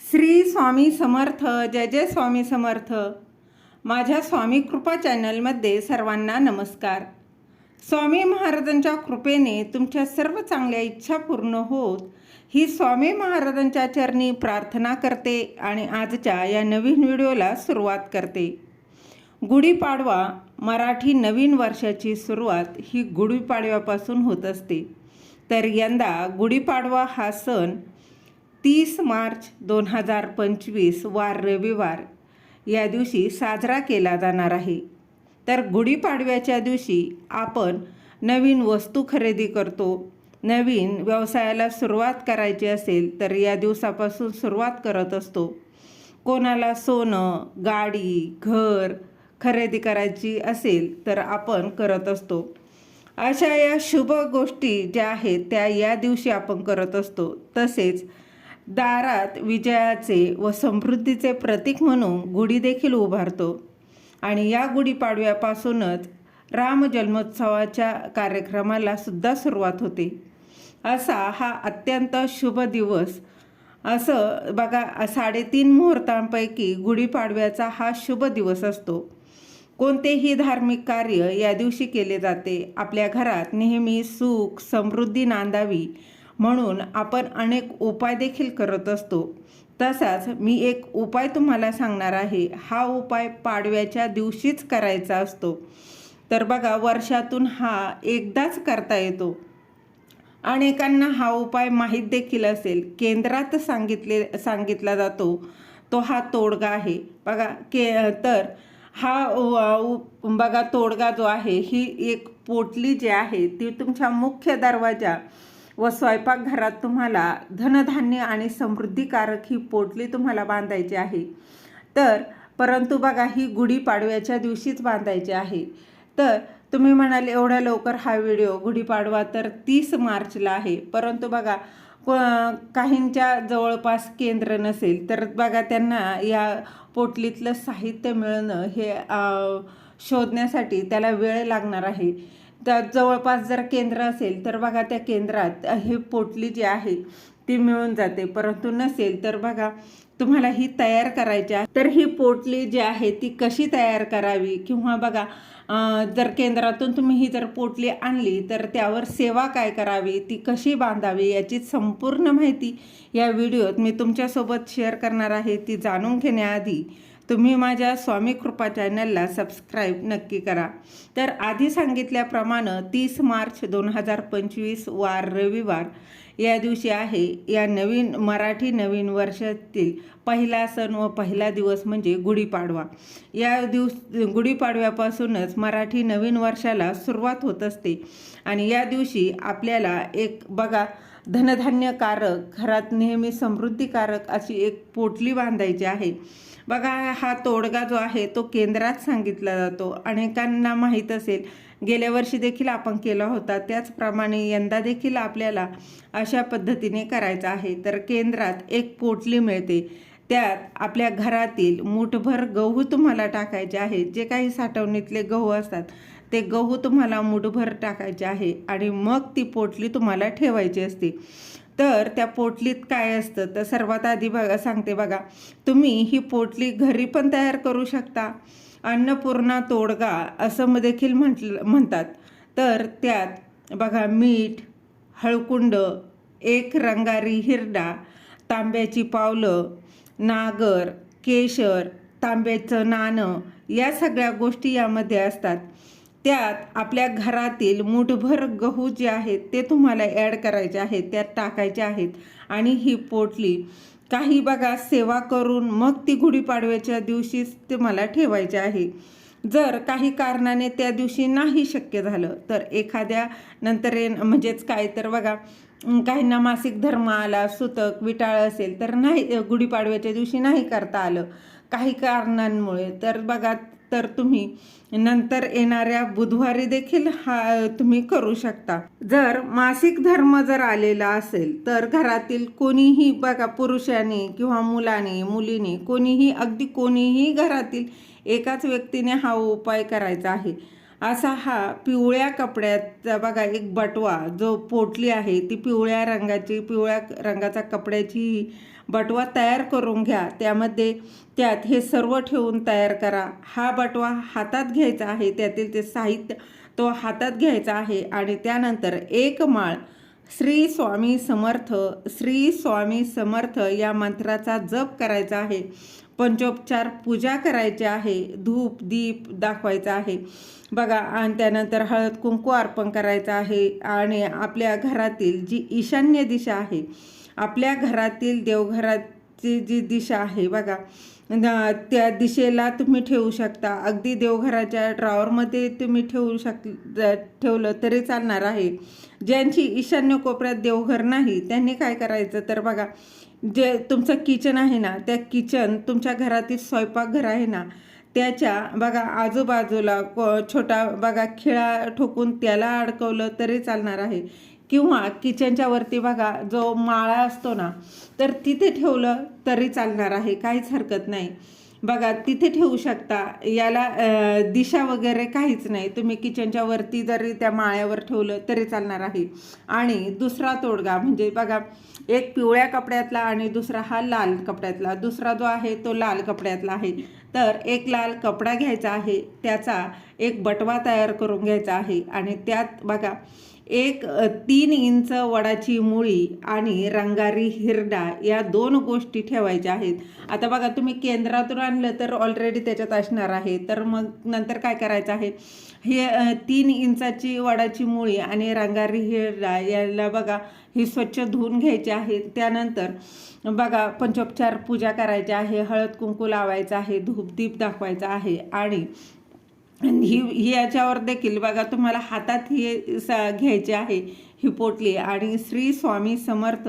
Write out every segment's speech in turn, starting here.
श्री स्वामी समर्थ जय जय स्वामी समर्थ. माझ्या स्वामी कृपा चॅनलमध्ये सर्वांना नमस्कार. स्वामी महाराजांच्या कृपेने तुमच्या सर्व चांगल्या इच्छा पूर्ण होत ही स्वामी महाराजांच्या चरणी प्रार्थना करते आणि आजच्या या नवीन व्हिडिओला सुरुवात करते. गुढीपाडवा मराठी नवीन वर्षाची सुरुवात ही गुढीपाडव्यापासून होत असते. तर यंदा गुढीपाडवा हा सण तीस मार्च दोन हजार पंचवीस वार रविवार या दिवशी साजरा केला जाणार आहे. तर गुढीपाडव्याच्या दिवशी आपण नवीन वस्तू खरेदी करतो. नवीन व्यवसायाला सुरुवात करायची असेल तर या दिवसापासून सुरुवात करत असतो. कोणाला सोनं गाडी घर खरेदी करायची असेल तर आपण करत असतो. अशा या शुभ गोष्टी ज्या आहेत त्या या दिवशी आपण करत असतो. तसेच दारात विजयाचे व समृद्धीचे प्रतीक म्हणून गुढी देखील उभारतो. आणि या गुढीपाडव्यापासूनच राम जन्मोत्सवाच्या कार्यक्रमाला सुद्धा सुरुवात होते. असा हा अत्यंत शुभ दिवस. असं बघा साडेतीन मुहूर्तांपैकी गुढीपाडव्याचा हा शुभ दिवस असतो. कोणतेही धार्मिक कार्य या दिवशी केले जाते. आपल्या घरात नेहमी सुख समृद्धी नांदावी. म्हणून आपण अनेक उपाय देखील करत असतो. तसाच मी एक उपाय तुम्हाला सांगणार आहे. हा उपाय पाडव्याच्या दिवशीच करायचा असतो. तर बघा वर्षातून हा एकदाच करता येतो. अनेकांना हा उपाय माहीत देखील असेल. केंद्रात सांगितले सांगितला जातो. तो हा तोडगा आहे. बघा के तर हा बघा तोडगा जो आहे ही एक पोटली जी आहे ती तुमच्या मुख्य दरवाजा व स्वयंपाकघरात तुम्हाला धनधान्य आणि समृद्धीकारक ही पोटली तुम्हाला बांधायची आहे. तर परंतु बघा ही गुढीपाडव्याच्या दिवशीच बांधायची आहे. तर तुम्ही म्हणाले एवढ्या लवकर हा व्हिडिओ गुढीपाडवा तर तीस मार्चला आहे. परंतु बघा काहींच्या जवळपास केंद्र नसेल तर बघा त्यांना या पोटलीतलं साहित्य मिळणं हे शोधण्यासाठी त्याला वेळ लागणार आहे. त्या जवळपास जर केंद्र असेल तर बघा त्या केंद्रात हे पोटली जी आहे ती मिळून जाते. परंतु नसेल तर बघा तुम्हाला ही तयार करायची आहे. तर ही पोटली जी आहे ती कशी तयार करावी? किंवा बघा जर केंद्रातून तुम्ही ही जर पोटली आणली तर त्यावर सेवा काय करावी? ती कशी बांधावी? याची संपूर्ण माहिती या व्हिडिओत मी तुमच्यासोबत शेअर करणार आहे. ती जाणून घेण्याआधी तुम्ही माझ्या स्वामी कृपा चॅनलला सबस्क्राईब नक्की करा. तर आधी सांगितल्याप्रमाणे तीस मार्च दोन हजार पंचवीस वार रविवार या दिवशी आहे. या नवीन मराठी नवीन वर्षातील पहिला सण व पहिला दिवस म्हणजे गुढीपाडवा. या दिवस गुढीपाडव्यापासूनच मराठी नवीन वर्षाला सुरुवात होत असते. आणि या दिवशी आपल्याला एक बघा धनधान्यकारक घरात नेहमी समृद्धीकारक अशी एक पोटली बांधायची आहे. बघा हा तोडगा जो आहे तो केंद्रात सांगितला जातो. अनेकांना माहीत असेल गेल्या वर्षी देखील आपण केला होता. त्याचप्रमाणे यंदा देखील आपल्याला अशा पद्धतीने करायचा आहे. तर केंद्रात एक पोटली मिळते. त्यात आपल्या घरातील मुठभर गहू तुम्हाला टाकायचे आहे. जे काही साठवणीतले गहू असतात ते गहू तुम्हाला मुठभर टाकायचे आहे आणि मग ती पोटली तुम्हाला ठेवायची असते. तर त्या पोटलीत काय असतं? तर सर्वात आधी बघा सांगते बघा. तुम्ही ही पोटली घरी पण तयार करू शकता. अन्नपूर्णा तोडगा असं देखील म्हटलं म्हणतात. तर त्यात बघा मीठ हळकुंड एक रंगारी हिरडा तांब्याची पावलं नागर केशर तांब्याचं नाणं या सगळ्या गोष्टी यामध्ये असतात. त्यात आपल्या घरातील मुठभर गहू जे आहेत ते तुम्हाला ॲड करायचे आहेत त्यात टाकायचे आहेत. आणि ही पोटली काही बघा सेवा करून मग ती गुढीपाडव्याच्या दिवशीच तुम्हाला ठेवायची आहे. जर काही कारणाने त्या दिवशी नाही शक्य झालं तर एखाद्या नंतर म्हणजेच काय तर बघा काहींना मासिक धर्म आला सुतक विटाळ असेल तर नाही गुढीपाडव्याच्या दिवशी नाही करता आलं. काही कारणांमुळे तर बघा तर तुम्ही नंतर येणाऱ्या बुधवारी देखील हा तुम्ही करू शकता. जर मासिक धर्म जर आलेला असेल तर घरातील कोणीही बघा पुरुषांनी किंवा मुलाने मुलीने कोणीही अगदी कोणीही घरातील एकाच व्यक्तीने हा उपाय करायचा आहे. असा हा पिवळ्या कपड्याचा बघा एक बटवा जो पोटली आहे ती पिवळ्या रंगाची पिवळ्या रंगाचा कपड्याची बटवा तयार करून घ्या. त्यामध्ये त्यात हे सर्व ठेवून तयार करा. हा बटवा हातात घ्यायचा आहे त्यातील ते साहित्य तो हातात घ्यायचा आहे आणि त्यानंतर एक माळ श्री स्वामी समर्थ श्री स्वामी समर्थ या मंत्राचा जप करायचा आहे. पंचोपचार पूजा करायची आहे. धूप दीप दाखवायचा आहे. बघा आणि त्यानंतर हळद कुंकू अर्पण करायचं आहे. आणि आपल्या घरातील जी ईशान्य दिशा आहे आपल्या घरातील देवघराची जी दिशा आहे बघा त्या दिशेला तुम्ही ठेवू शकता. अगदी देवघराच्या ड्रॉवरमध्ये तुम्ही ठेवू शक ठेवलं तरी चालणार आहे. ज्यांची ईशान्य कोपऱ्यात देवघर नाही त्यांनी काय करायचं? तर बघा जे तुमचं किचन आहे ना त्या किचन तुमच्या घरातील स्वयंपाकघर आहे ना त्याच्या बघा आजूबाजूला को- छोटा बघा खिळा ठोकून त्याला अडकवलं तरी चालणार आहे. किंवा किचनच्या वरती बघा जो माळा असतो ना तर तिथे ठेवलं तरी चालणार आहे काहीच हरकत नाही. बघा तिथे ठेवू शकता. याला दिशा वगैरे काहीच नाही. तुम्ही किचनच्या वरती जरी त्या माळ्यावर ठेवलं तरी चालणार आहे. आणि दुसरा तोडगा म्हणजे बघा एक पिवळ्या कपड्यातला आणि दुसरा हा लाल कपड्यातला. दुसरा जो आहे तो लाल कपड्यातला आहे. तर एक लाल कपडा घ्यायचा आहे. त्याचा एक बटवा तयार करून घ्यायचा आहे. आणि त्यात बघा एक तीन इंच वडाची मुळी आणि रंगारी हिरडा या दोन गोष्टी ठेवायच्या आहेत. आता बघा तुम्ही केंद्रातून आणलं तर ऑलरेडी त्याच्यात असणार आहे. तर मग नंतर काय करायचं आहे? हे तीन इंचाची वडाची मुळी आणि रंगारी हिरडा याला बघा ही स्वच्छ धुवून घ्यायची आहे त्यानंतर बघा पंचोपचार पूजा करायची आहे हळद कुंकू लावायचं आहे धूपदीप दाखवायचा आहे आणि ही ही याच्यावर देखील बघा तुम्हाला हातात ही सा घ्यायची आहे ही पोटली. आणि श्री स्वामी समर्थ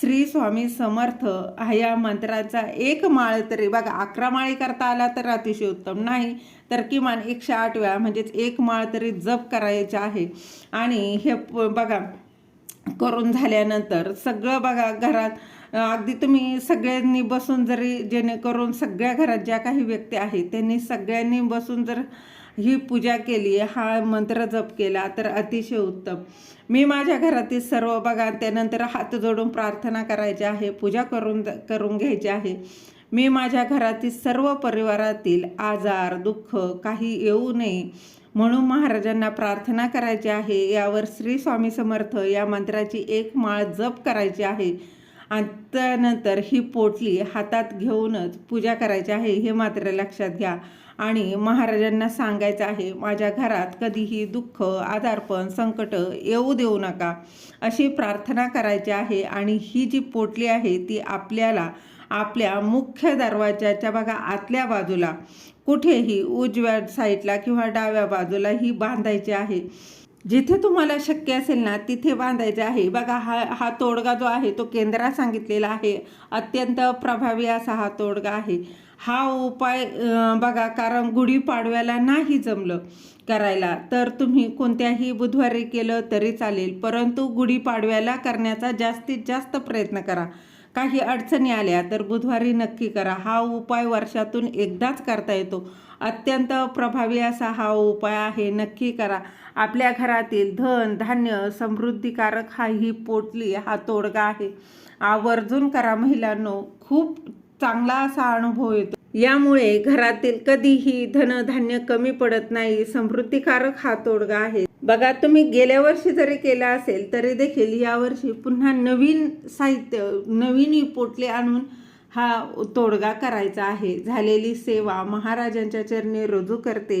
श्री स्वामी समर्थ ह्या मंत्राचा एक माळ तरी बघा अकरा माळी करता आला तर अतिशय उत्तम. नाही तर किमान एकशे आठ वेळा म्हणजेच एक माळ तरी जप करायचे आहे. आणि हे प- बघा करून झाल्यानंतर सगळं बघा घरात अगदी तुम्ही सगळ्यांनी बसून जरी जेणेकरून सगळ्या घरात ज्या काही व्यक्ती आहेत त्यांनी सगळ्यांनी बसून जर ही पूजा केली हा मंत्र जप केला तर अतिशय उत्तम. मी माझ्या घरातील सर्व बघा त्यानंतर हात जोडून प्रार्थना करायची आहे पूजा करून करून घ्यायची आहे. मी माझ्या घरातील सर्व परिवारातील आजार दुःख काही येऊ नये म्हणून महाराजांना प्रार्थना करायची आहे. यावर श्री स्वामी समर्थ या मंत्राची एक माळ जप करायची आहे. आणि त्यानंतर ही पोटली हातात घेऊनच पूजा करायची आहे हे मात्र लक्षात घ्या. आणि महाराजांना सांगायचं आहे माझ्या घरात कधीही दुःख आधारपण संकट येऊ देऊ नका. अशी प्रार्थना करायची आहे आणि ही जी पोटली आहे ती आपल्याला आपल्या मुख्य दरवाजाच्या बघा आतल्या बाजूला कुठेही उजव्या साईडला किंवा डाव्या बाजूला ही बांधायची आहे. जिथे तुम्हाला शक्य असेल ना तिथे बांधायचे आहे. बघा हा हा तोडगा जो आहे तो केंद्रात सांगितलेला आहे. अत्यंत प्रभावी असा हा तोडगा आहे. हा उपाय बघा कारण गुढीपाडव्याला नाही जमलं करायला. तर तुम्ही कोणत्याही बुधवारी केलं तरी चालेल. परंतु गुढीपाडव्याला करण्याचा जास्तीत जास्त प्रयत्न करा. काही अडचणी आल्या तर बुधवारी नक्की करा. हा उपाय वर्षातून एकदाच करता येतो. अत्यंत प्रभावी असा हा उपाय आहे. नक्की करा. आपल्या घरातील धन धान्य समृद्धिकारक हा ही पोटली हा तोडगा आहे. आवर्जून करा महिलांनो खूप चांगला असा अनुभव येतो. यामुळे घरातील कधीही धनधान्य कमी पडत नाही समृद्धिकारक हा तोडगा आहे. बघा तुम्ही गेल्या वर्षी जरी केला असेल तरी देखील यावर्षी पुन्हा नवीन साहित्य नवीन पोटले आणून हा तोडगा करायचा आहे. झालेली सेवा महाराजांच्या चरणी रुजू करते.